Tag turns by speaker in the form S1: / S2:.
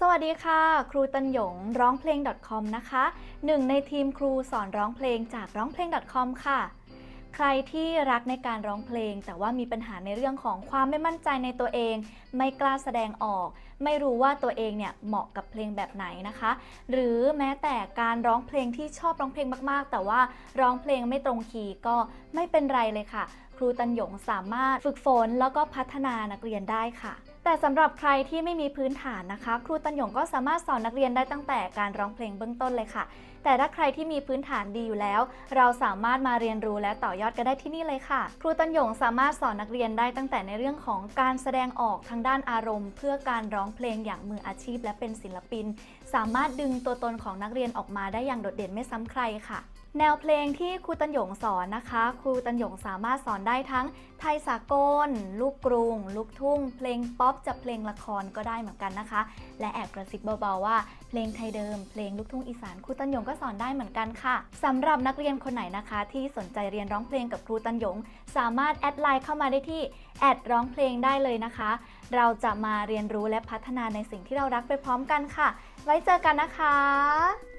S1: สวัสดีค่ะ ครูตันหยงร้องเพลง .com นะคะหนึ่งในทีมครูสอนร้องเพลงจากร้องเพลง .com ค่ะ ใครที่รักในการร้องเพลง แต่ว่ามีปัญหาในเรื่องของความไม่มั่นใจในตัวเองไม่กล้าแสดงออก ไม่รู้ว่าตัวเองเนี่ยเหมาะกับเพลงแบบไหนนะคะ หรือแม้แต่การร้องเพลงที่ชอบร้องเพลงมากๆ แต่ว่าร้องเพลงไม่ตรงคีย์ก็ไม่เป็นไรเลยค่ะ ครูตันหยงสามารถฝึกฝนแล้วก็พัฒนานักเรียนได้ค่ะแต่สำหรับใครที่ไม่มีพื้นฐานนะคะ ครูตันหยงก็สามารถสอนนักเรียนได้ตั้งแต่การร้องเพลงเบื้องต้นเลยค่ะ แต่ถ้าใครที่มีพื้นฐานดีอยู่แล้ว เราสามารถมาเรียนรู้และต่อยอดกันได้ที่นี่เลยค่ะ ครูตันหยงสามารถสอนนักเรียนได้ตั้งแต่ในเรื่องของการแสดงออกทางด้านอารมณ์ เพื่อการร้องเพลงอย่างมืออาชีพ และเป็นศิลปิน สามารถดึงตัวตนของนักเรียนออกมาได้อย่างโดดเด่นไม่ซ้ำใครค่ะ แนวเพลงที่ครูตันหยงสอนนะคะ ครูตันหยงสามารถสอนได้ทั้งไทยสากล ลูกกรุง ลูกทุ่ง เพลงป๊อปจะเพลงละครก็ได้เหมือนกันนะคะ และแอบกระซิบเบาๆว่า เพลงไทยเดิม เพลงลูกทุ่งอีสานครูตันหยงก็สอนได้เหมือนกันค่ะสำหรับนักเรียนคนไหนนะคะ ที่สนใจเรียนร้องเพลงกับครูตันหยง สามารถแอดไลน์เข้ามาได้ที่แอดร้องเพลงได้เลยนะคะ เราจะมาเรียนรู้และพัฒนาในสิ่งที่เรารักไปพร้อมกันค่ะ ไว้เจอกันนะคะ